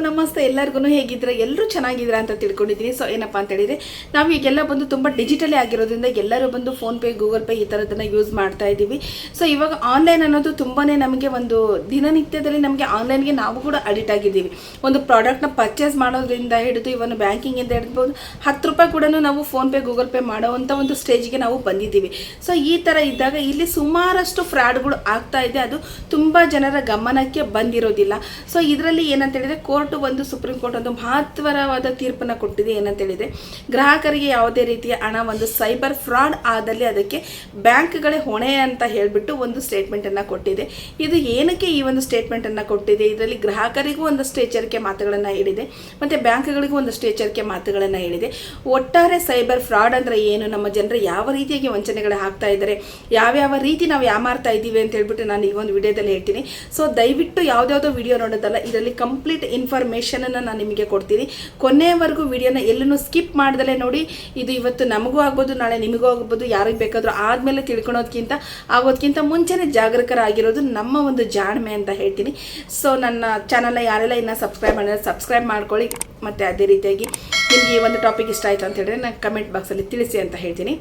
ನಮಸ್ತೆ ಎಲ್ಲರಿಗೂ ಹೇಗಿದ್ರೆ ಎಲ್ಲರೂ ಚೆನ್ನಾಗಿದ್ದೀರಾ ಅಂತ ತಿಳ್ಕೊಂಡಿದ್ದೀನಿ. ಸೊ ಏನಪ್ಪ ಅಂತ ಹೇಳಿದ್ರೆ, ನಾವು ಈಗೆಲ್ಲ ಬಂದು ತುಂಬ ಡಿಜಿಟಲಿ ಆಗಿರೋದ್ರಿಂದ ಎಲ್ಲರೂ ಬಂದು ಫೋನ್ ಪೇ ಗೂಗಲ್ ಪೇ ಈ ಥರದನ್ನ ಯೂಸ್ ಮಾಡ್ತಾ ಇದ್ದೀವಿ. ಸೊ ಇವಾಗ ಆನ್ಲೈನ್ ಅನ್ನೋದು ತುಂಬಾ ನಮಗೆ ಒಂದು ದಿನನಿತ್ಯದಲ್ಲಿ ನಮಗೆ ಆನ್ಲೈನ್ಗೆ ನಾವು ಕೂಡ ಅಡಿಟ್ ಆಗಿದ್ದೀವಿ. ಒಂದು ಪ್ರಾಡಕ್ಟ್ನ ಪರ್ಚೇಸ್ ಮಾಡೋದ್ರಿಂದ ಹಿಡಿದು ಇವನು ಬ್ಯಾಂಕಿಂಗಿಂದ ಹಿಡಿದ್ಬೋದು ಹತ್ತು ರೂಪಾಯಿ ಕೂಡ ನಾವು ಫೋನ್ ಪೇ ಗೂಗಲ್ ಪೇ ಮಾಡೋವಂಥ ಒಂದು ಸ್ಟೇಜ್ಗೆ ನಾವು ಬಂದಿದ್ದೀವಿ. ಸೊ ಈ ಥರ ಇದ್ದಾಗ ಇಲ್ಲಿ ಸುಮಾರಷ್ಟು ಫ್ರಾಡ್ಗಳು ಆಗ್ತಾ ಇದೆ. ಅದು ತುಂಬ ಜನರ ಗಮನಕ್ಕೆ ಬಂದಿರೋದಿಲ್ಲ. ಸೊ ಇದರಲ್ಲಿ ಏನಂತ ಹೇಳಿದ್ರೆ ಕೋರ್ಟ್ ಒಂದು ಸುಪ್ರೀಂ ಕೋರ್ಟ್ ಒಂದು ಮಹತ್ವರವಾದ ತೀರ್ಪನ್ನು ಕೊಟ್ಟಿದೆ ಏನಂತ ಹೇಳಿದೆ ಗ್ರಾಹಕರಿಗೆ ಯಾವುದೇ ರೀತಿಯ ಹಣ ಒಂದು ಸೈಬರ್ ಫ್ರಾಡ್ ಆದಲ್ಲಿ ಅದಕ್ಕೆ ಬ್ಯಾಂಕ್ಗಳೇ ಹೊಣೆ ಅಂತ ಹೇಳಿಬಿಟ್ಟು ಒಂದು ಸ್ಟೇಟ್ಮೆಂಟನ್ನು ಕೊಟ್ಟಿದೆ. ಇದು ಏನಕ್ಕೆ ಈ ಒಂದು ಸ್ಟೇಟ್ಮೆಂಟನ್ನು ಕೊಟ್ಟಿದೆ? ಇದರಲ್ಲಿ ಗ್ರಾಹಕರಿಗೂ ಒಂದಷ್ಟು ಎಚ್ಚರಿಕೆ ಮಾತುಗಳನ್ನು ಹೇಳಿದೆ, ಮತ್ತು ಬ್ಯಾಂಕ್ಗಳಿಗೂ ಒಂದಷ್ಟು ಎಚ್ಚರಿಕೆ ಮಾತುಗಳನ್ನು ಹೇಳಿದೆ. ಒಟ್ಟಾರೆ ಸೈಬರ್ ಫ್ರಾಡ್ ಅಂದರೆ ಏನು? ನಮ್ಮ ಜನರು ಯಾವ ರೀತಿಯಾಗಿ ವಂಚನೆಗಳು ಆಗ್ತಾ ಇದ್ದಾರೆ? ಯಾವ್ಯಾವ ರೀತಿ ನಾವು ಯಾಮಾರ್ತಾ ಇದ್ದೀವಿ ಅಂತ ಹೇಳ್ಬಿಟ್ಟು ನಾನು ಈ ಒಂದು ವಿಡಿಯೋದಲ್ಲಿ ಹೇಳ್ತೀನಿ. ಸೊ ದಯವಿಟ್ಟು ಯಾವುದ್ಯಾವುದೋ ವಿಡಿಯೋ ನೋಡೋದಲ್ಲ, ಇದರಲ್ಲಿ ಕಂಪ್ಲೀಟ್ ಇನ್ಫಾರ್ಮೇಷನನ್ನು ನಾನು ನಿಮಗೆ ಕೊಡ್ತೀನಿ. ಕೊನೆಯವರೆಗೂ ವಿಡಿಯೋನ ಎಲ್ಲೂ ಸ್ಕಿಪ್ ಮಾಡ್ದಲೇ ನೋಡಿ, ಇದು ಇವತ್ತು ನಮಗೂ ಆಗ್ಬೋದು, ನಾಳೆ ನಿಮಗೂ ಆಗ್ಬೋದು, ಯಾರಿಗೆ ಬೇಕಾದರೂ ಆದಮೇಲೆ ತಿಳ್ಕೊಳೋದಕ್ಕಿಂತ ಆಗೋದ್ಕಿಂತ ಮುಂಚೆನೇ ಜಾಗರೂಕರಾಗಿರೋದು ನಮ್ಮ ಒಂದು ಜಾಣ್ಮೆ ಅಂತ ಹೇಳ್ತೀನಿ. ಸೊ ನನ್ನ ಚಾನಲ್ನ ಯಾರೆಲ್ಲ ಇನ್ನೂ ಸಬ್ಸ್ಕ್ರೈಬ್ ಮಾಡಿದ್ರೆ ಸಬ್ಸ್ಕ್ರೈಬ್ ಮಾಡ್ಕೊಳ್ಳಿ. ಮತ್ತು ಅದೇ ರೀತಿಯಾಗಿ ನಿಮಗೆ ಈ ಒಂದು ಟಾಪಿಕ್ ಇಷ್ಟ ಆಯಿತು ಅಂತ ಹೇಳಿದ್ರೆ ನಾನು ಕಮೆಂಟ್ ಬಾಕ್ಸಲ್ಲಿ ತಿಳಿಸಿ ಅಂತ ಹೇಳ್ತೀನಿ.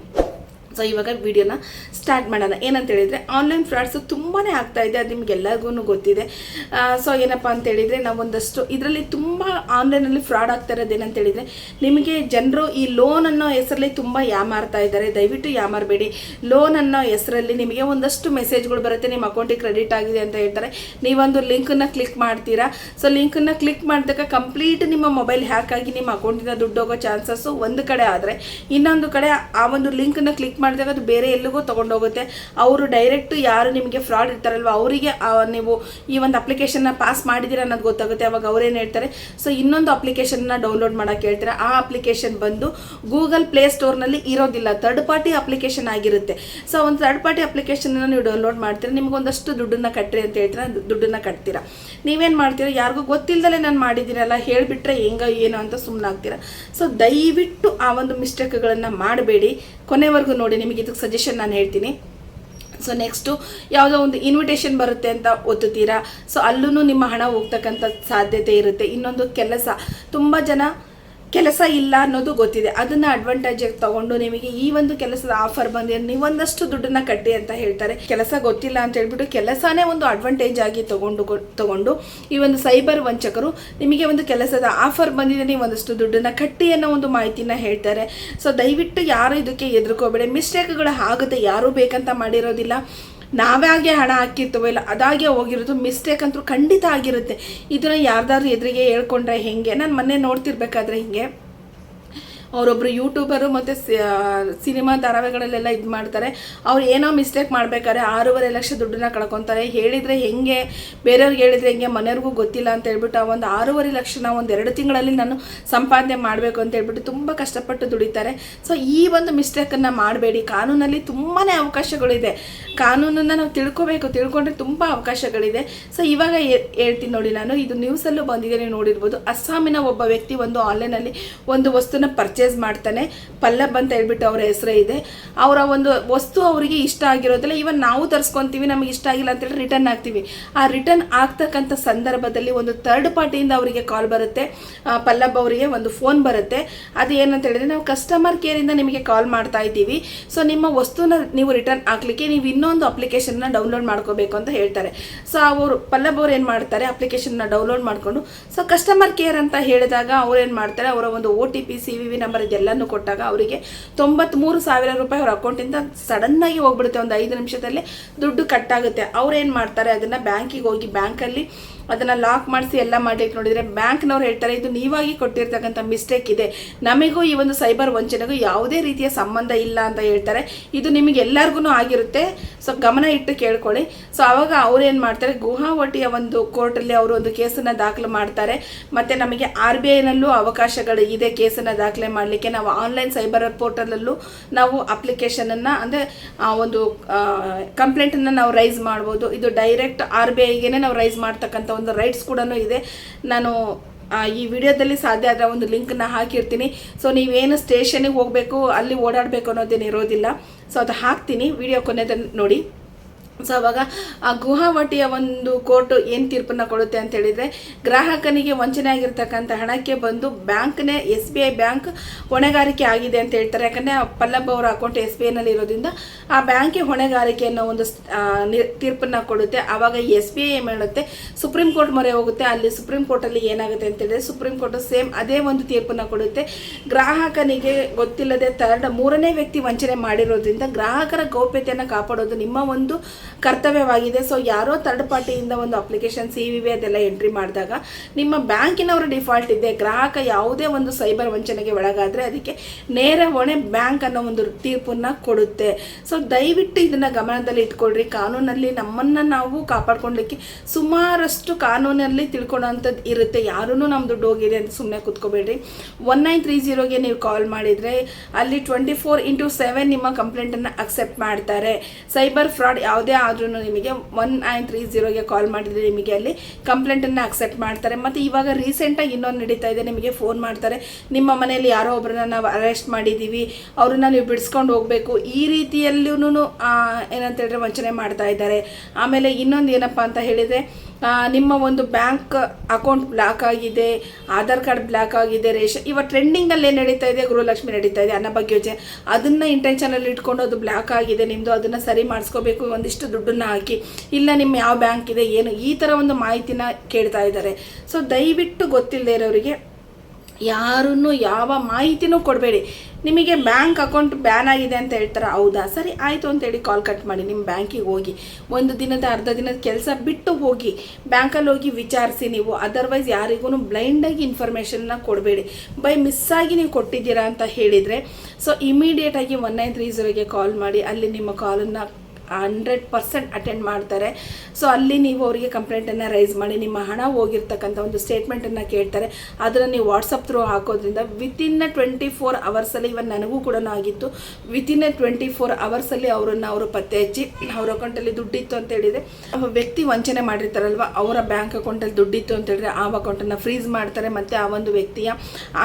ಸೊ ಇವಾಗ ವಿಡಿಯೋನ ಸ್ಟಾರ್ಟ್ ಮಾಡೋಣ. ಏನಂತ ಹೇಳಿದರೆ ಆನ್ಲೈನ್ ಫ್ರಾಡ್ಸು ತುಂಬಾ ಆಗ್ತಾ ಇದೆ, ಅದು ನಿಮ್ಗೆಲ್ಲರಿಗೂ ಗೊತ್ತಿದೆ. ಸೊ ಏನಪ್ಪ ಅಂತ ಹೇಳಿದರೆ ನಾವೊಂದಷ್ಟು ಇದರಲ್ಲಿ ತುಂಬ ಆನ್ಲೈನಲ್ಲಿ ಫ್ರಾಡ್ ಆಗ್ತಾ ಇರೋದು ಏನಂತ ಹೇಳಿದರೆ ನಿಮಗೆ ಜನರು ಈ ಲೋನ್ ಅನ್ನೋ ಹೆಸರಲ್ಲಿ ತುಂಬ ಯಾಮಾರ್ತಾ ಇದ್ದಾರೆ, ದಯವಿಟ್ಟು ಯಾಮಾರಬೇಡಿ ಲೋನ್ ಅನ್ನೋ ಹೆಸರಲ್ಲಿ ನಿಮಗೆ ಒಂದಷ್ಟು ಮೆಸೇಜ್ಗಳು ಬರುತ್ತೆ, ನಿಮ್ಮ ಅಕೌಂಟಿಗೆ ಕ್ರೆಡಿಟ್ ಆಗಿದೆ ಅಂತ ಹೇಳ್ತಾರೆ. ನೀವೊಂದು ಲಿಂಕನ್ನು ಕ್ಲಿಕ್ ಮಾಡ್ತೀರಾ? ಸೊ ಲಿಂಕನ್ನು ಕ್ಲಿಕ್ ಮಾಡಿದಾಗ ಕಂಪ್ಲೀಟ್ ನಿಮ್ಮ ಮೊಬೈಲ್ ಹ್ಯಾಕ್ ಆಗಿ ನಿಮ್ಮ ಅಕೌಂಟಿಂದ ದುಡ್ಡು ಹೋಗೋ ಚಾನ್ಸಸ್ಸು ಒಂದು ಕಡೆ ಆದರೆ, ಇನ್ನೊಂದು ಕಡೆ ಆ ಒಂದು ಲಿಂಕನ್ನು ಕ್ಲಿಕ್ ಮಾಡಿದಾಗ ಅದು ಬೇರೆ ಎಲ್ಲಿಗೂ ತೊಗೊಂಡೋಗುತ್ತೆ. ಅವರು ಡೈರೆಕ್ಟ್ ಯಾರು ನಿಮಗೆ ಫ್ರಾಡ್ ಇರ್ತಾರಲ್ವ, ಅವರಿಗೆ ನೀವು ಈ ಒಂದು ಅಪ್ಲಿಕೇಶನ್ನ ಪಾಸ್ ಮಾಡಿದ್ದೀರಾ ಅನ್ನೋದು ಗೊತ್ತಾಗುತ್ತೆ. ಅವಾಗ ಅವ್ರೇನು ಹೇಳ್ತಾರೆ ಸೊ ಇನ್ನೊಂದು ಅಪ್ಲಿಕೇಶನ್ನ ಡೌನ್ಲೋಡ್ ಮಾಡೋಕ್ಕೆ ಹೇಳ್ತಾರೆ? ಆ ಅಪ್ಲಿಕೇಶನ್ ಬಂದು ಗೂಗಲ್ ಪ್ಲೇ ಸ್ಟೋರ್ನಲ್ಲಿ ಇರೋದಿಲ್ಲ. ಥರ್ಡ್ ಪಾರ್ಟಿ ಅಪ್ಲಿಕೇಶನ್ ಆಗಿರುತ್ತೆ. ಸೊ ಒಂದು ಥರ್ಡ್ ಪಾರ್ಟಿ ಅಪ್ಲಿಕೇಶನ್ನ ನೀವು ಡೌನ್ಲೋಡ್ ಮಾಡ್ತೀರಾ ನಿಮ್ಗೆ ಒಂದಷ್ಟು ದುಡ್ಡನ್ನ ಕಟ್ಟಿರಿ ಅಂತ ಹೇಳ್ತೀರಾ, ದುಡ್ಡನ್ನು ಕಟ್ತೀರಾ. ನೀವೇನು ಮಾಡ್ತೀರಾ? ಯಾರಿಗೂ ಗೊತ್ತಿಲ್ಲದಲೇ ನಾನು ಮಾಡಿದ್ದೀರಲ್ಲ ಹೇಳಿಬಿಟ್ರೆ ಹೆಂಗ, ಏನು ಅಂತ ಸುಮ್ಮನಾಗ್ತೀರಾ ಸೊ ದಯವಿಟ್ಟು ಆ ಒಂದು ಮಿಸ್ಟೇಕ್ಗಳನ್ನು ಮಾಡಬೇಡಿ. ಕೊನೆವರೆಗೂ ನೋಡಿ, ನಿಮಗೆ ಇದಕ್ಕೆ ಸಜೆಷನ್ ನಾನು ಹೇಳ್ತೀನಿ. ಸೊ ನೆಕ್ಸ್ಟು ಯಾವುದೋ ಒಂದು ಇನ್ವಿಟೇಷನ್ ಬರುತ್ತೆ ಅಂತ ಒತ್ತುತ್ತೀರಾ? ಸೊ ಅಲ್ಲೂ ನಿಮ್ಮ ಹಣ ಹೋಗ್ತಕ್ಕಂಥ ಸಾಧ್ಯತೆ ಇರುತ್ತೆ. ಇನ್ನೊಂದು ಕೆಲಸ. ತುಂಬ ಜನ ಕೆಲಸ ಇಲ್ಲ ಅನ್ನೋದು ಗೊತ್ತಿದೆ. ಅದನ್ನು ಅಡ್ವಾಂಟೇಜಾಗಿ ತಗೊಂಡು ನಿಮಗೆ ಈ ಒಂದು ಕೆಲಸದ ಆಫರ್ ಬಂದಿದೆ ನೀವೊಂದಷ್ಟು ದುಡ್ಡನ್ನ ಕಟ್ಟಿ ಅಂತ ಹೇಳ್ತಾರೆ. ಕೆಲಸ ಗೊತ್ತಿಲ್ಲ ಅಂತ ಹೇಳ್ಬಿಟ್ಟು ಕೆಲಸನೇ ಒಂದು ಅಡ್ವಾಂಟೇಜ್ ಆಗಿ ತಗೊಂಡು ತಗೊಂಡು ಈ ಒಂದು ಸೈಬರ್ ವಂಚಕರು ನಿಮಗೆ ಒಂದು ಕೆಲಸದ ಆಫರ್ ಬಂದಿದೆ, ನೀವು ಒಂದಷ್ಟು ದುಡ್ಡನ್ನ ಕಟ್ಟಿ ಅನ್ನೋ ಒಂದು ಮಾಹಿತಿನ ಹೇಳ್ತಾರೆ. ಸೊ ದಯವಿಟ್ಟು ಯಾರು ಇದಕ್ಕೆ ಎದುರ್ಕೋಬೇಡಿ ಮಿಸ್ಟೇಕ್ಗಳು ಆಗುತ್ತೆ ಯಾರೂ ಬೇಕಂತ ಮಾಡಿರೋದಿಲ್ಲ. ನಾವಾಗೆ ಹಣ ಹಾಕಿರ್ತೀವೋ ಇಲ್ಲ, ಅದಾಗೆ ಹೋಗಿರೋದು ಮಿಸ್ಟೇಕ್ ಅಂತೂ ಖಂಡಿತ ಆಗಿರುತ್ತೆ. ಇದನ್ನು ಯಾರ್ದಾದ್ರು ಎದುರಿಗೆ ಹೇಳ್ಕೊಂಡ್ರೆ ಹೆಂಗೆ? ನಾನು ಮೊನ್ನೆ ನೋಡ್ತಿರ್ಬೇಕಾದ್ರೆ ಹಿಂಗೆ. ಅವರೊಬ್ಬರು ಯೂಟ್ಯೂಬರು ಮತ್ತು ಸಿನಿಮಾ ಧಾರಾವಾಹಿಗಳಲ್ಲೆಲ್ಲ ಇದು ಮಾಡ್ತಾರೆ. ಅವ್ರು ಏನೋ ಮಿಸ್ಟೇಕ್ ಮಾಡ್ಬೇಕಾದ್ರೆ ಆರೂವರೆ ಲಕ್ಷ ದುಡ್ಡನ್ನ ಕಳ್ಕೊತಾರೆ. ಹೇಳಿದರೆ ಹೆಂಗೆ ಬೇರೆಯವ್ರಿಗೆ ಹೇಳಿದರೆ ಹೆಂಗೆ ಮನೆಯವ್ರಿಗೂ ಗೊತ್ತಿಲ್ಲ ಅಂತ ಹೇಳ್ಬಿಟ್ಟು ಆ ಒಂದು ಆರೂವರೆ ಲಕ್ಷನ ಒಂದು ಎರಡು ತಿಂಗಳಲ್ಲಿ ನಾನು ಸಂಪಾದನೆ ಮಾಡಬೇಕು ಅಂತ ಹೇಳ್ಬಿಟ್ಟು ತುಂಬ ಕಷ್ಟಪಟ್ಟು ದುಡಿತಾರೆ. ಸೊ ಈ ಒಂದು ಮಿಸ್ಟೇಕನ್ನು ಮಾಡಬೇಡಿ. ಕಾನೂನಲ್ಲಿ ತುಂಬಾ ಅವಕಾಶಗಳಿದೆ. ಕಾನೂನನ್ನು ನಾವು ತಿಳ್ಕೊಬೇಕು. ತಿಳ್ಕೊಂಡ್ರೆ ತುಂಬ ಅವಕಾಶಗಳಿದೆ. ಸೊ ಇವಾಗ ಹೇಳ್ತೀನಿ ನೋಡಿ ನಾನು. ಇದು ನ್ಯೂಸಲ್ಲೂ ಬಂದಿದೆ. ನೋಡಿರ್ಬೋದು. ಅಸ್ಸಾಮಿನ ಒಬ್ಬ ವ್ಯಕ್ತಿ ಒಂದು ಆನ್ಲೈನಲ್ಲಿ ಒಂದು ವಸ್ತುನ ಪರ್ಚೇಸ್ ಮಾಡ್ತಾನೆ. ಪಲ್ಲಬ್ ಅಂತ ಹೇಳ್ಬಿಟ್ಟು ಅವರ ಹೆಸರೇ ಇದೆ. ಅವರ ಒಂದು ವಸ್ತು ಅವರಿಗೆ ಇಷ್ಟ ಆಗಿರೋದಿಲ್ಲ. ಇವನ್ ನಾವು ತರ್ಸ್ಕೊಂತೀವಿ, ನಮಗೆ ಇಷ್ಟ ಆಗಿಲ್ಲ ಅಂತ ಹೇಳಿ ರಿಟರ್ನ್ ಆಗ್ತೀವಿ ಆ ರಿಟರ್ನ್ ಆಗ್ತಕ್ಕಂಥ ಸಂದರ್ಭದಲ್ಲಿ ಒಂದು ಥರ್ಡ್ ಪಾರ್ಟಿಯಿಂದ ಅವರಿಗೆ ಕಾಲ್ ಬರುತ್ತೆ. ಪಲ್ಲಬ್ ಅವರಿಗೆ ಒಂದು ಫೋನ್ ಬರುತ್ತೆ. ಅದು ಏನಂತ ಹೇಳಿದ್ರೆ, ನಾವು ಕಸ್ಟಮರ್ ಕೇರಿಂದ ನಿಮಗೆ ಕಾಲ್ ಮಾಡ್ತಾ ಇದ್ದೀವಿ. ಸೊ ನಿಮ್ಮ ವಸ್ತುನ ನೀವು ರಿಟರ್ನ್ ಹಾಕ್ಲಿಕ್ಕೆ ನೀವು ಇನ್ನೊಂದು ಅಪ್ಲಿಕೇಶನ್ನ ಡೌನ್ಲೋಡ್ ಮಾಡ್ಕೋಬೇಕು ಅಂತ ಹೇಳ್ತಾರೆ. ಸೊ ಅವರು, ಪಲ್ಲಬ್ ಅವ್ರು ಏನು ಮಾಡ್ತಾರೆ? ಅಪ್ಲಿಕೇಶನ್ನ ಡೌನ್ಲೋಡ್ ಮಾಡಿಕೊಂಡು ಸೊ ಕಸ್ಟಮರ್ ಕೇರ್ ಅಂತ ಹೇಳಿದಾಗ ಅವ್ರು ಏನು ಮಾಡ್ತಾರೆ? ಅವರ ಒಂದು O T P C V V number ಇದೆಲ್ಲನೂ ಕೊಟ್ಟಾಗ ಅವರಿಗೆ ತೊಂಬತ್ಮೂರು ಸಾವಿರ ರೂಪಾಯಿ ಅವ್ರ ಅಕೌಂಟಿಂದ ಆಗಿ ಹೋಗ್ಬಿಡುತ್ತೆ. ಒಂದು ಐದು ನಿಮಿಷದಲ್ಲಿ ದುಡ್ಡು ಕಟ್ಟಾಗುತ್ತೆ ಆಗುತ್ತೆ. ಏನು ಮಾಡ್ತಾರೆ? ಅದನ್ನ ಬ್ಯಾಂಕಿಗೆ ಹೋಗಿ ಬ್ಯಾಂಕಲ್ಲಿ ಅದನ್ನ ಲಾಕ್ ಮಾಡಿಸಿ ಎಲ್ಲ ಮಾಡ್ಲಿಕ್ಕೆ ನೋಡಿದ್ರೆ ಬ್ಯಾಂಕ್ನವ್ರು ಹೇಳ್ತಾರೆ, ಇದು ನೀವಾಗಿ ಕೊಟ್ಟಿರ್ತಕ್ಕಂಥ ಮಿಸ್ಟೇಕ್ ಇದೆ. ನಮಗೂ ಈ ಒಂದು ಸೈಬರ್ ವಂಚನೆಗೂ ಯಾವುದೇ ರೀತಿಯ ಸಂಬಂಧ ಇಲ್ಲ ಅಂತ ಹೇಳ್ತಾರೆ. ಇದು ನಿಮಗೆ ಎಲ್ಲರಿಗೂ ಆಗಿರುತ್ತೆ. ಸೊ ಗಮನ ಇಟ್ಟು ಕೇಳ್ಕೊಳ್ಳಿ. ಸೊ ಅವಾಗ ಅವ್ರು ಏನು ಮಾಡ್ತಾರೆ? ಗುವಾಹಟಿಯ ಒಂದು ಕೋರ್ಟಲ್ಲಿ ಅವರು ಒಂದು ಕೇಸನ್ನು ದಾಖಲು ಮಾಡ್ತಾರೆ. ಮತ್ತು ನಮಗೆ ಆರ್ ಬಿ ಐನಲ್ಲೂ ಅವಕಾಶಗಳು ಇದೆ ಕೇಸನ್ನು ದಾಖಲೆ ಮಾಡಲಿಕ್ಕೆ ನಾವು ಆನ್ಲೈನ್ ಸೈಬರ್ ಪೋರ್ಟಲಲ್ಲೂ ನಾವು ಅಪ್ಲಿಕೇಶನನ್ನು ಅಂದರೆ ಒಂದು ಕಂಪ್ಲೇಂಟನ್ನು ನಾವು ರೈಸ್ ಮಾಡ್ಬೋದು. ಇದು ಡೈರೆಕ್ಟ್ ಆರ್ ಬಿ ಐಗೆ ನಾವು ರೈಸ್ ಮಾಡ್ತಕ್ಕಂಥ ಒಂದು ರೈಟ್ಸ್ ಕೂಡ ಇದೆ. ನಾನು ಈ ವಿಡಿಯೋದಲ್ಲಿ ಸಾಧ್ಯ ಆದರೆ ಒಂದು ಲಿಂಕ್ನ ಹಾಕಿರ್ತೀನಿ. ಸೊ ನೀವೇನು ಸ್ಟೇಷನಿಗೆ ಹೋಗಬೇಕು, ಅಲ್ಲಿ ಓಡಾಡಬೇಕು ಅನ್ನೋದೇನು ಇರೋದಿಲ್ಲ. ಸೊ ಅದು ಹಾಕ್ತೀನಿ. ವಿಡಿಯೋ ಕೊನೆದಲ್ಲಿ ನೋಡಿ. ಸೊ ಅವಾಗ ಆ ಗುವಾಹಟಿಯ ಒಂದು ಕೋರ್ಟ್ ಏನು ತೀರ್ಪನ್ನು ಕೊಡುತ್ತೆ ಅಂತ ಹೇಳಿದರೆ, ಗ್ರಾಹಕನಿಗೆ ವಂಚನೆ ಆಗಿರ್ತಕ್ಕಂಥ ಹಣಕ್ಕೆ ಬಂದು ಬ್ಯಾಂಕ್ನೇ, ಎಸ್ ಬಿ ಐ ಬ್ಯಾಂಕ್ ಹೊಣೆಗಾರಿಕೆ ಆಗಿದೆ ಅಂತ ಹೇಳ್ತಾರೆ. ಯಾಕಂದರೆ ಪಲ್ಲಬ್ ಅವರ ಅಕೌಂಟ್ ಎಸ್ ಬಿ ಐನಲ್ಲಿ ಇರೋದ್ರಿಂದ ಆ ಬ್ಯಾಂಕೇ ಹೊಣೆಗಾರಿಕೆ ಅನ್ನೋ ಒಂದು ತೀರ್ಪನ್ನು ಕೊಡುತ್ತೆ. ಆವಾಗ ಎಸ್ ಬಿ ಐ ಮಾಡುತ್ತೆ, ಸುಪ್ರೀಂ ಕೋರ್ಟ್ ಮೊರೆ ಹೋಗುತ್ತೆ. ಅಲ್ಲಿ ಸುಪ್ರೀಂ ಕೋರ್ಟಲ್ಲಿ ಏನಾಗುತ್ತೆ ಅಂತ ಹೇಳಿದ್ರೆ, ಸುಪ್ರೀಂ ಕೋರ್ಟ್ ಸೇಮ್ ಅದೇ ಒಂದು ತೀರ್ಪನ್ನು ಕೊಡುತ್ತೆ. ಗ್ರಾಹಕನಿಗೆ ಗೊತ್ತಿಲ್ಲದೆ ತರ್ಡ್ ಮೂರನೇ ವ್ಯಕ್ತಿ ವಂಚನೆ ಮಾಡಿರೋದ್ರಿಂದ ಗ್ರಾಹಕರ ಗೌಪ್ಯತೆಯನ್ನು ಕಾಪಾಡೋದು ನಿಮ್ಮ ಒಂದು ಕರ್ತವ್ಯವಾಗಿದೆ. ಸೊ ಯಾರೋ ಥರ್ಡ್ ಪಾರ್ಟಿಯಿಂದ ಒಂದು ಅಪ್ಲಿಕೇಶನ್ ಸಿ ವಿ ವಿ ಅದೆಲ್ಲ ಎಂಟ್ರಿ ಮಾಡಿದಾಗ ನಿಮ್ಮ ಬ್ಯಾಂಕಿನವರು ಡಿಫಾಲ್ಟ್ ಇದೆ. ಗ್ರಾಹಕ ಯಾವುದೇ ಒಂದು ಸೈಬರ್ ವಂಚನೆಗೆ ಒಳಗಾದರೆ ಅದಕ್ಕೆ ನೇರ ಹೊಣೆ ಬ್ಯಾಂಕ್ ಅನ್ನೋ ಒಂದು ತೀರ್ಪನ್ನು ಕೊಡುತ್ತೆ. ಸೊ ದಯವಿಟ್ಟು ಇದನ್ನು ಗಮನದಲ್ಲಿ ಇಟ್ಕೊಳ್ರಿ. ಕಾನೂನಲ್ಲಿ ನಮ್ಮನ್ನು ನಾವು ಕಾಪಾಡ್ಕೊಳ್ಳಿಕ್ಕೆ ಸುಮಾರಷ್ಟು ಕಾನೂನಲ್ಲಿ ತಿಳ್ಕೊಳ್ಳೋಂಥದ್ದು ಇರುತ್ತೆ. ಯಾರೂ ನಮ್ಮ ದುಡ್ಡು ಹೋಗಿದೆ ಅಂತ ಸುಮ್ಮನೆ ಕೂತ್ಕೋಬೇಡ್ರಿ. ಒನ್ ನೈನ್ ತ್ರೀ ಜೀರೋಗೆ ನೀವು ಕಾಲ್ ಮಾಡಿದರೆ ಅಲ್ಲಿ ಟ್ವೆಂಟಿ ಫೋರ್ ಇಂಟು ಸೆವೆನ್ ನಿಮ್ಮ ಕಂಪ್ಲೇಂಟನ್ನು ಅಕ್ಸೆಪ್ಟ್ ಮಾಡ್ತಾರೆ. ಸೈಬರ್ ಫ್ರಾಡ್ ಯಾವುದೇ ಆದ್ರೂ ನಿಮಗೆ ಒನ್ ನೈನ್ ತ್ರೀ ಜೀರೋಗೆ ಕಾಲ್ ಮಾಡಿದರೆ ನಿಮಗೆ ಅಲ್ಲಿ ಕಂಪ್ಲೇಂಟನ್ನು ಅಕ್ಸೆಪ್ಟ್ ಮಾಡ್ತಾರೆ. ಮತ್ತು ಇವಾಗ ರೀಸೆಂಟಾಗಿ ಇನ್ನೊಂದು ನಡೀತಾ ಇದೆ, ನಿಮಗೆ ಫೋನ್ ಮಾಡ್ತಾರೆ. ನಿಮ್ಮ ಮನೆಯಲ್ಲಿ ಯಾರೋ ಒಬ್ಬರನ್ನ ನಾವು ಅರೆಸ್ಟ್ ಮಾಡಿದ್ದೀವಿ ಅವ್ರನ್ನ ನೀವು ಬಿಡಿಸ್ಕೊಂಡು ಹೋಗಬೇಕು. ಈ ರೀತಿಯಲ್ಲೂ ಏನಂತ ಹೇಳಿದ್ರೆ ವಂಚನೆ ಮಾಡ್ತಾ ಇದ್ದಾರೆ. ಆಮೇಲೆ ಇನ್ನೊಂದು ಏನಪ್ಪ ಅಂತ ಹೇಳಿದರೆ ನಿಮ್ಮ ಒಂದು ಬ್ಯಾಂಕ್ ಅಕೌಂಟ್ ಬ್ಲಾಕ್ ಆಗಿದೆ, ಆಧಾರ್ ಕಾರ್ಡ್ ಬ್ಲಾಕ್ ಆಗಿದೆ ರೇಷನ್ ಇವಾಗ ಟ್ರೆಂಡಿಂಗಲ್ಲಿ ಏನು ನಡೀತಾ ಇದೆ, ಗೃಹಲಕ್ಷ್ಮಿ ನಡೀತಾ ಇದೆ ಅನ್ನಭಾಗ್ಯ ಯೋಜನೆ ಅದನ್ನು ಇಂಟೆನ್ಷನಲ್ಲಿ ಇಟ್ಕೊಂಡು ಅದು ಬ್ಲಾಕ್ ಆಗಿದೆ ನಿಮ್ಮದು ಅದನ್ನು ಸರಿ ಮಾಡಿಸ್ಕೋಬೇಕು, ಒಂದಿಷ್ಟು ದುಡ್ಡನ್ನು ಹಾಕಿ. ಇಲ್ಲ ನಿಮ್ಮ ಯಾವ ಬ್ಯಾಂಕ್ ಇದೆ, ಏನು, ಈ ಥರ ಒಂದು ಮಾಹಿತಿನ ಕೇಳ್ತಾ ಇದ್ದಾರೆ. ಸೊ ದಯವಿಟ್ಟು ಗೊತ್ತಿಲ್ಲದೆ ಇರೋರಿಗೆ ಯಾರನ್ನು ಯಾವ ಮಾಹಿತಿನೂ ಕೊಡಬೇಡಿ. ನಿಮಗೆ ಬ್ಯಾಂಕ್ ಅಕೌಂಟ್ ಬ್ಯಾನ್ ಆಗಿದೆ ಅಂತ ಹೇಳ್ತಾರೆ? ಹೌದಾ? ಸರಿ, ಆಯಿತು ಅಂತೇಳಿ ಕಾಲ್ ಕಟ್ ಮಾಡಿ, ನಿಮ್ಮ ಬ್ಯಾಂಕಿಗೆ ಹೋಗಿ. ಒಂದು ದಿನದ, ಅರ್ಧ ದಿನದ ಕೆಲಸ ಬಿಟ್ಟು ಹೋಗಿ, ಬ್ಯಾಂಕಲ್ಲಿ ಹೋಗಿ ವಿಚಾರಿಸಿ ನೀವು. ಅದರ್ವೈಸ್ ಯಾರಿಗೂ ಬ್ಲೈಂಡಾಗಿ ಇನ್ಫಾರ್ಮೇಷನ್ನ ಕೊಡಬೇಡಿ. ಬೈ ಮಿಸ್ಸಾಗಿ ನೀವು ಕೊಟ್ಟಿದ್ದೀರಾ ಅಂತ ಹೇಳಿದರೆ ಸೊ ಇಮಿಡಿಯೇಟಾಗಿ ಒನ್ ನೈನ್ ತ್ರೀ ಝೀರೋಗೆ ಕಾಲ್ ಮಾಡಿ, ಅಲ್ಲಿ ನಿಮ್ಮ ಕಾಲನ್ನು ಹಂಡ್ರೆಡ್ ಪರ್ಸೆಂಟ್ ಅಟೆಂಡ್ ಮಾಡ್ತಾರೆ. ಸೊ ಅಲ್ಲಿ ನೀವು ಅವರಿಗೆ ಕಂಪ್ಲೇಂಟನ್ನು ರೈಸ್ ಮಾಡಿ, ನಿಮ್ಮ ಹಣ ಹೋಗಿರ್ತಕ್ಕಂಥ ಒಂದು ಸ್ಟೇಟ್ಮೆಂಟನ್ನು ಕೇಳ್ತಾರೆ. ಅದನ್ನು ನೀವು ವಾಟ್ಸಪ್ ಥ್ರೂ ಹಾಕೋದ್ರಿಂದ ವಿತಿನ್ ಟ್ವೆಂಟಿ ಫೋರ್ ಅವರ್ಸಲ್ಲಿ ಇವನ್ ನನಗೂ ಕೂಡ ಆಗಿತ್ತು. ವಿತಿನ್ ಟ್ವೆಂಟಿ ಫೋರ್ ಅವರ್ಸಲ್ಲಿ ಅವರನ್ನು ಅವರು ಪತ್ತೆ ಹಚ್ಚಿ, ಅವ್ರ ಅಕೌಂಟಲ್ಲಿ ದುಡ್ಡಿತ್ತು ಅಂತ ಹೇಳಿದರೆ ವ್ಯಕ್ತಿ ವಂಚನೆ ಮಾಡಿರ್ತಾರಲ್ವ, ಅವರ ಬ್ಯಾಂಕ್ ಅಕೌಂಟಲ್ಲಿ ದುಡ್ಡಿತ್ತು ಅಂತ ಹೇಳಿದ್ರೆ, ಆ ಅಕೌಂಟನ್ನು ಫ್ರೀಸ್ ಮಾಡ್ತಾರೆ. ಮತ್ತು ಆ ಒಂದು ವ್ಯಕ್ತಿಯ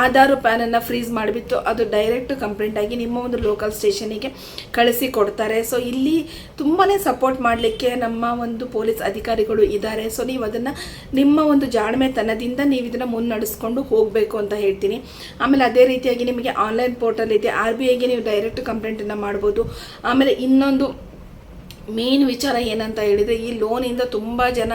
ಆಧಾರ್ ಪ್ಯಾನನ್ನು ಫ್ರೀಸ್ ಮಾಡಿಬಿಟ್ಟು ಅದು ಡೈರೆಕ್ಟ್ ಕಂಪ್ಲೇಂಟ್ ಆಗಿ ನಿಮ್ಮ ಒಂದು ಲೋಕಲ್ ಸ್ಟೇಷನಿಗೆ ಕಳಿಸಿ ಕೊಡ್ತಾರೆ. ಸೊ ಇಲ್ಲಿ ತುಂಬಾ ಸಪೋರ್ಟ್ ಮಾಡಲಿಕ್ಕೆ ನಮ್ಮ ಒಂದು ಪೊಲೀಸ್ ಅಧಿಕಾರಿಗಳು ಇದ್ದಾರೆ. ಸೊ ನೀವು ಅದನ್ನು ನಿಮ್ಮ ಒಂದು ಜಾಣ್ಮೆತನದಿಂದ ನೀವು ಇದನ್ನು ಮುನ್ನಡೆಸ್ಕೊಂಡು ಹೋಗಬೇಕು ಅಂತ ಹೇಳ್ತೀನಿ. ಆಮೇಲೆ ಅದೇ ರೀತಿಯಾಗಿ ನಿಮಗೆ ಆನ್ಲೈನ್ ಪೋರ್ಟಲ್ ಇದೆ. ಆರ್ ಬಿ ಐಗೆ ನೀವು ಡೈರೆಕ್ಟ್ ಕಂಪ್ಲೇಂಟನ್ನು ಮಾಡ್ಬೋದು. ಆಮೇಲೆ ಇನ್ನೊಂದು ಮೇನ್ ವಿಚಾರ ಏನಂತ ಹೇಳಿದರೆ, ಈ ಲೋನಿಂದ ತುಂಬ ಜನ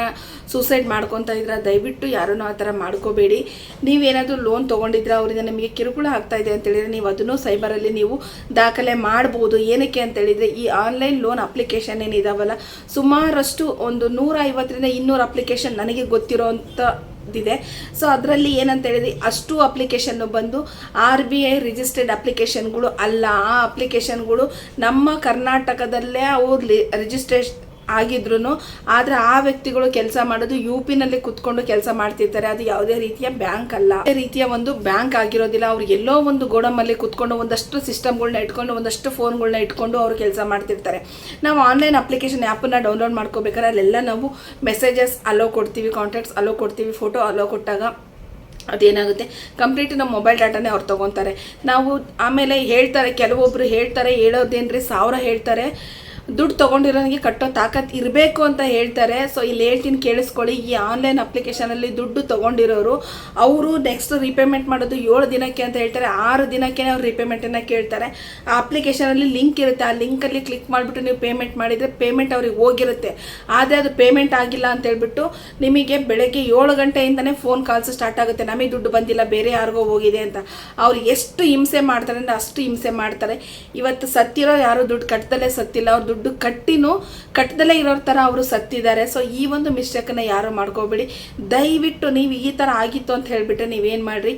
ಸೂಸೈಡ್ ಮಾಡ್ಕೊತಾ ಇದ್ರೆ. ದಯವಿಟ್ಟು ಯಾರನ್ನೂ ಆ ಥರ ಮಾಡ್ಕೋಬೇಡಿ. ನೀವೇನಾದರೂ ಲೋನ್ ತೊಗೊಂಡಿದ್ರೆ ಅವರಿಂದ ನಿಮಗೆ ಕಿರುಕುಳ ಆಗ್ತಾ ಇದೆ ಅಂತ ಹೇಳಿದ್ರೆ, ನೀವು ಅದನ್ನು ಸೈಬರಲ್ಲಿ ನೀವು ದಾಖಲೆ ಮಾಡ್ಬೋದು. ಏನಕ್ಕೆ ಅಂತ ಹೇಳಿದರೆ, ಈ ಆನ್ಲೈನ್ ಲೋನ್ ಅಪ್ಲಿಕೇಶನ್ ಏನಿದಾವಲ್ಲ, ಸುಮಾರಷ್ಟು ಒಂದು ನೂರ ಐವತ್ತರಿಂದ ಇನ್ನೂರು ಅಪ್ಲಿಕೇಶನ್ ನನಗೆ ಗೊತ್ತಿರೋಂಥ ಇದೆ ಸೊ ಅದರಲ್ಲಿ ಏನಂತ ಹೇಳಿದ್ರೆ, ಅಷ್ಟು ಅಪ್ಲಿಕೇಶನ್ನು ಬಂದು ಆರ್ ಬಿ ಐ ರಿಜಿಸ್ಟರ್ಡ್ ಅಪ್ಲಿಕೇಶನ್ಗಳು ಅಲ್ಲ. ಆ ಅಪ್ಲಿಕೇಶನ್ಗಳು ನಮ್ಮ ಕರ್ನಾಟಕದಲ್ಲೇ ಅವ್ರು ರಿಜಿಸ್ಟ್ರೇಷನ್ ಆಗಿದ್ರು ಆದರೆ ಆ ವ್ಯಕ್ತಿಗಳು ಕೆಲಸ ಮಾಡೋದು ಯು ಪಿನಲ್ಲಿ ಕುತ್ಕೊಂಡು ಕೆಲಸ ಮಾಡ್ತಿರ್ತಾರೆ. ಅದು ಯಾವುದೇ ರೀತಿಯ ಬ್ಯಾಂಕ್ ಅಲ್ಲ. ಯಾವುದೇ ರೀತಿಯ ಒಂದು ಬ್ಯಾಂಕ್ ಆಗಿರೋದಿಲ್ಲ. ಅವ್ರು ಎಲ್ಲೋ ಒಂದು ಗೋಡಮಲ್ಲಿ ಕುತ್ಕೊಂಡು ಒಂದಷ್ಟು ಸಿಸ್ಟಮ್ಗಳನ್ನ ಇಟ್ಕೊಂಡು, ಒಂದಷ್ಟು ಫೋನ್ಗಳನ್ನ ಇಟ್ಕೊಂಡು ಅವರು ಕೆಲಸ ಮಾಡ್ತಿರ್ತಾರೆ. ನಾವು ಆನ್ಲೈನ್ ಅಪ್ಲಿಕೇಶನ್ ಆ್ಯಪನ್ನು ಡೌನ್ಲೋಡ್ ಮಾಡ್ಕೋಬೇಕಾದ್ರೆ ಅಲ್ಲೆಲ್ಲ ನಾವು ಮೆಸೇಜಸ್ ಅಲೋ ಕೊಡ್ತೀವಿ, ಕಾಂಟ್ಯಾಕ್ಟ್ಸ್ ಅಲೋ ಕೊಡ್ತೀವಿ, ಫೋಟೋ ಅಲೋ ಕೊಟ್ಟಾಗ ಅದೇನಾಗುತ್ತೆ? ಕಂಪ್ಲೀಟ್ ನಮ್ಮ ಮೊಬೈಲ್ ಡಾಟಾನೇ ಅವ್ರು ತೊಗೊತಾರೆ. ನಾವು ಆಮೇಲೆ ಹೇಳ್ತಾರೆ ಕೆಲವೊಬ್ಬರು ಹೇಳ್ತಾರೆ, ಹೇಳೋದೇನ್ರಿ? ಸಾವಿರ ಹೇಳ್ತಾರೆ. ದುಡ್ಡು ತೊಗೊಂಡಿರೋನಿಗೆ ಕಟ್ಟೋ ತಾಕತ್ ಇರಬೇಕು ಅಂತ ಹೇಳ್ತಾರೆ. ಸೊ ಇಲ್ಲಿ ಹೇಳ್ತೀನಿ, ಕೇಳಿಸ್ಕೊಳ್ಳಿ. ಈ ಆನ್ಲೈನ್ ಅಪ್ಲಿಕೇಶನಲ್ಲಿ ದುಡ್ಡು ತೊಗೊಂಡಿರೋರು, ಅವರು ನೆಕ್ಸ್ಟ್ ರೀಪೇಮೆಂಟ್ ಮಾಡೋದು ಏಳು ದಿನಕ್ಕೆ ಅಂತ ಹೇಳ್ತಾರೆ. ಆರು ದಿನಕ್ಕೆ ಅವ್ರು ರೀಪೇಮೆಂಟನ್ನು ಕೇಳ್ತಾರೆ. ಆ ಅಪ್ಲಿಕೇಶನಲ್ಲಿ ಲಿಂಕ್ ಇರುತ್ತೆ. ಆ ಲಿಂಕಲ್ಲಿ ಕ್ಲಿಕ್ ಮಾಡಿಬಿಟ್ಟು ನೀವು ಪೇಮೆಂಟ್ ಮಾಡಿದರೆ ಪೇಮೆಂಟ್ ಅವ್ರಿಗೆ ಹೋಗಿರುತ್ತೆ. ಆದರೆ ಅದು ಪೇಮೆಂಟ್ ಆಗಿಲ್ಲ ಅಂತ ಹೇಳ್ಬಿಟ್ಟು ನಿಮಗೆ ಬೆಳಗ್ಗೆ ಏಳು ಗಂಟೆಯಿಂದನೇ ಫೋನ್ ಕಾಲ್ಸ್ ಸ್ಟಾರ್ಟ್ ಆಗುತ್ತೆ. ನಮಗೆ ದುಡ್ಡು ಬಂದಿಲ್ಲ, ಬೇರೆ ಯಾರಿಗೋ ಹೋಗಿದೆ ಅಂತ. ಅವ್ರು ಎಷ್ಟು ಹಿಂಸೆ ಮಾಡ್ತಾರೆ ಅಂದರೆ ಅಷ್ಟು ಹಿಂಸೆ ಮಾಡ್ತಾರೆ. ಇವತ್ತು ಸತ್ತಿರೋ ಯಾರು ದುಡ್ಡು ಕಟ್ಟದಲ್ಲೇ ಸತ್ತಿಲ್ಲ. ಅವ್ರು ದುಡ್ಡು ಕಟ್ಟಿನೂ ಕಟ್ಟದಲ್ಲೇ ಇರೋ ಥರ ಅವರು ಸತ್ತಿದ್ದಾರೆ. ಸೊ ಈ ಒಂದು ಮಿಸ್ಟೇಕನ್ನು ಯಾರು ಮಾಡ್ಕೋಬೇಡಿ. ದಯವಿಟ್ಟು ನೀವು ಈ ಥರ ಆಗಿತ್ತು ಅಂತ ಹೇಳಿಬಿಟ್ಟು ನೀವೇನು ಮಾಡಿರಿ?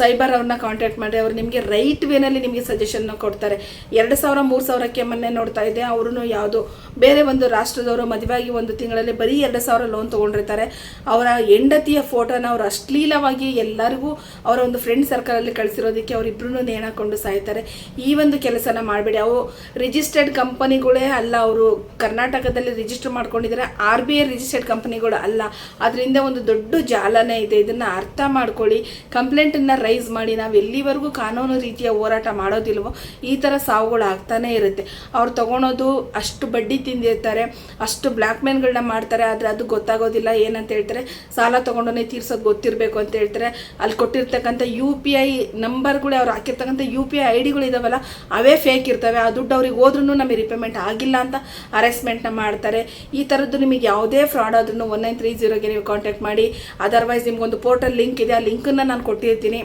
ಸೈಬರ್ ಅವ್ರನ್ನ ಕಾಂಟ್ಯಾಕ್ಟ್ ಮಾಡಿರಿ. ಅವ್ರು ನಿಮಗೆ ರೈಟ್ ವೇನಲ್ಲಿ ನಿಮಗೆ ಸಜೆಷನ್ನ ಕೊಡ್ತಾರೆ. ಎರಡು ಸಾವಿರ, ಮೂರು ಸಾವಿರಕ್ಕೆ ಮೊನ್ನೆ ನೋಡ್ತಾ ಇದೆ ಅವ್ರೂ ಯಾವುದು ಬೇರೆ ಒಂದು ರಾಷ್ಟ್ರದವರು ಮದುವೆಯಾಗಿ ಒಂದು ತಿಂಗಳಲ್ಲಿ ಬರೀ ಎರಡು ಸಾವಿರ ಲೋನ್ ತೊಗೊಂಡಿರ್ತಾರೆ. ಅವರ ಹೆಂಡತಿಯ ಫೋಟೋನ ಅವರು ಅಶ್ಲೀಲವಾಗಿ ಎಲ್ಲರಿಗೂ ಅವರ ಒಂದು ಫ್ರೆಂಡ್ ಸರ್ಕಲಲ್ಲಿ ಕಳಿಸಿರೋದಕ್ಕೆ ಅವರಿಬ್ಬರೂ ನೇಣಕೊಂಡು ಸಾಯ್ತಾರೆ. ಈ ಒಂದು ಕೆಲಸನ ಮಾಡಬೇಡಿ. ಅವು ರಿಜಿಸ್ಟರ್ಡ್ ಕಂಪನಿಗಳೇ ಅಲ್ಲ, ಅವರು ಕರ್ನಾಟಕದಲ್ಲಿ ರಿಜಿಸ್ಟರ್ ಮಾಡ್ಕೊಂಡಿದ್ದಾರೆ ಆರ್ ಬಿ ಐ ರಿಜಿಸ್ಟರ್ಡ್ ಕಂಪ್ನಿಗಳು ಅಲ್ಲ. ಅದರಿಂದ ಒಂದು ದೊಡ್ಡ ಜಾಲನೇ ಇದೆ. ಇದನ್ನು ಅರ್ಥ ಮಾಡ್ಕೊಳ್ಳಿ. ಕಂಪ್ಲೇಂಟನ್ನು ರೈಸ್ ಮಾಡಿ. ನಾವು ಎಲ್ಲಿವರೆಗೂ ಕಾನೂನು ರೀತಿಯ ಹೋರಾಟ ಮಾಡೋದಿಲ್ವೋ, ಈ ಥರ ಸಾವುಗಳು ಆಗ್ತಾನೇ ಇರುತ್ತೆ. ಅವ್ರು ತಗೊಳೋದು ಅಷ್ಟು ಬಡ್ಡಿ ತಿಂದಿರ್ತಾರೆ, ಅಷ್ಟು ಬ್ಲ್ಯಾಕ್ ಮೇಲ್ಗಳನ್ನ ಮಾಡ್ತಾರೆ, ಆದರೆ ಅದು ಗೊತ್ತಾಗೋದಿಲ್ಲ. ಏನಂತ ಹೇಳ್ತಾರೆ, ಸಾಲ ತೊಗೊಂಡೋನೆ ತೀರ್ಸೋದು ಗೊತ್ತಿರಬೇಕು ಅಂತ ಹೇಳ್ತಾರೆ. ಅಲ್ಲಿ ಕೊಟ್ಟಿರ್ತಕ್ಕಂಥ ಯು ಪಿ ಐ ನಂಬರ್ಗಳು ಅವ್ರು ಹಾಕಿರ್ತಕ್ಕಂಥ ಯು ಪಿ ಐ ಐ ಡಿಗಳು ಇದಾವಲ್ಲ, ಅವೇ ಫೇಕ್ ಇರ್ತವೆ. ಆ ದುಡ್ಡು ಅವ್ರಿಗೆ ಹೋದ್ರೂ ನಮಗೆ ರಿಪೇಮೆಂಟ್ ಆಗಿಲ್ಲ. ಅಂತ ಅರೆಸ್ಟ್ಮೆಂಟ್ನ ಮಾಡ್ತಾರೆ. ಈ ಥರದ್ದು ನಿಮಗೆ ಯಾವುದೇ ಫ್ರಾಡ್ ಆದ್ರೂ ಒನ್ ನೈನ್ ತ್ರೀ ಜೀರೋಗೆ ನೀವು ಕಾಂಟ್ಯಾಕ್ಟ್ ಮಾಡಿ. ಅದರ್ವೈಸ್ ನಿಮ್ಗೊಂದು ಪೋರ್ಟಲ್ ಲಿಂಕ್ ಇದೆ. ಆ ಲಿಂಕನ್ನು ನಾನು ಕೊಟ್ಟಿರ್ತೀನಿ.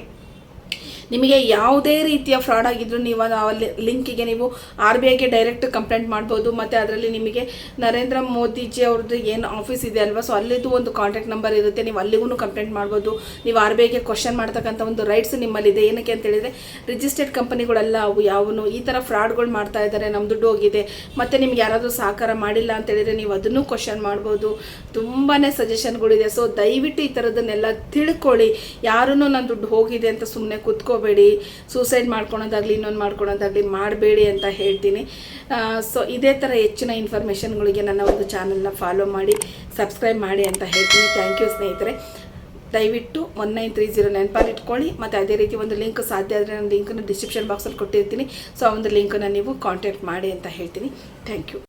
ನಿಮಗೆ ಯಾವುದೇ ರೀತಿಯ ಫ್ರಾಡ್ ಆಗಿದ್ರು ನೀವು ಆ ಲಿಂಕಿಗೆ ನೀವು ಆರ್ ಬಿ ಐಗೆ ಡೈರೆಕ್ಟ್ ಕಂಪ್ಲೇಂಟ್ ಮಾಡ್ಬೋದು, ಮತ್ತು ಅದರಲ್ಲಿ ನಿಮಗೆ ನರೇಂದ್ರ ಮೋದಿಜಿ ಅವ್ರದ್ದು ಏನು ಆಫೀಸ್ ಇದೆ ಅಲ್ವಾ? ಸೊ ಅಲ್ಲಿದ್ದು ಒಂದು ಕಾಂಟ್ಯಾಕ್ಟ್ ನಂಬರ್ ಇರುತ್ತೆ. ನೀವು ಅಲ್ಲಿಗೂ ಕಂಪ್ಲೇಂಟ್ ಮಾಡ್ಬೋದು. ನೀವು ಆರ್ ಬಿ ಐಗೆ ಕ್ವಶನ್ ಮಾಡ್ತಕ್ಕಂಥ ಒಂದು ರೈಟ್ಸ್ ನಿಮ್ಮಲ್ಲಿದೆ. ಏನಕ್ಕೆ ಅಂತ ಹೇಳಿದರೆ ರಿಜಿಸ್ಟರ್ಡ್ ಕಂಪನಿಗಳೆಲ್ಲ ಅವು ಯಾವನು ಈ ಥರ ಫ್ರಾಡ್ಗಳು ಮಾಡ್ತಾ ಇದ್ದಾರೆ. ನಮ್ಮ ದುಡ್ಡು ಹೋಗಿದೆ. ಮತ್ತು ನಿಮ್ಗೆ ಯಾರಾದರೂ ಸಹಕಾರ ಮಾಡಿಲ್ಲ ಅಂತ ಹೇಳಿದರೆ ನೀವು ಅದನ್ನು ಕ್ವಶನ್ ಮಾಡ್ಬೋದು. ತುಂಬಾ ಸಜೆಷನ್ಗಳಿದೆ ಸೊ ದಯವಿಟ್ಟು ಈ ಥರದನ್ನೆಲ್ಲ ತಿಳ್ಕೊಳ್ಳಿ. ಯಾರೂ ನನ್ನ ದುಡ್ಡು ಹೋಗಿದೆ ಅಂತ ಸುಮ್ಮನೆ ಕೂತ್ಕೋಬೇಡಿ ಸೂಸೈಡ್ ಮಾಡ್ಕೊಳೋದಾಗಲಿ, ಇನ್ನೊಂದು ಮಾಡ್ಕೊಳೋದಾಗಲಿ ಮಾಡಬೇಡಿ ಅಂತ ಹೇಳ್ತೀನಿ. ಸೊ ಇದೇ ಥರ ಹೆಚ್ಚಿನ ಇನ್ಫಾರ್ಮೇಷನ್ಗಳಿಗೆ ನನ್ನ ಒಂದು ಚಾನಲ್ನ ಫಾಲೋ ಮಾಡಿ ಸಬ್ಸ್ಕ್ರೈಬ್ ಮಾಡಿ ಅಂತ ಹೇಳ್ತೀನಿ. ಥ್ಯಾಂಕ್ ಯು ಸ್ನೇಹಿತರೆ. ದಯವಿಟ್ಟು ಒನ್ ನೈನ್ ತ್ರೀ ಜೀರೋ ನೆನಪಲ್ಲಿ ಇಟ್ಕೊಳ್ಳಿ. ಮತ್ತು ಅದೇ ರೀತಿ ಒಂದು ಲಿಂಕ್ ಸಾಧ್ಯ ಆದರೆ ನಾನು ಲಿಂಕನ್ನು ಡಿಸ್ಕ್ರಿಪ್ಷನ್ ಬಾಕ್ಸಲ್ಲಿ ಕೊಟ್ಟಿರ್ತೀನಿ. ಸೊ ಆ ಒಂದು ಲಿಂಕನ್ನು ನೀವು ಕಾಂಟ್ಯಾಕ್ಟ್ ಮಾಡಿ ಅಂತ ಹೇಳ್ತೀನಿ. Thank you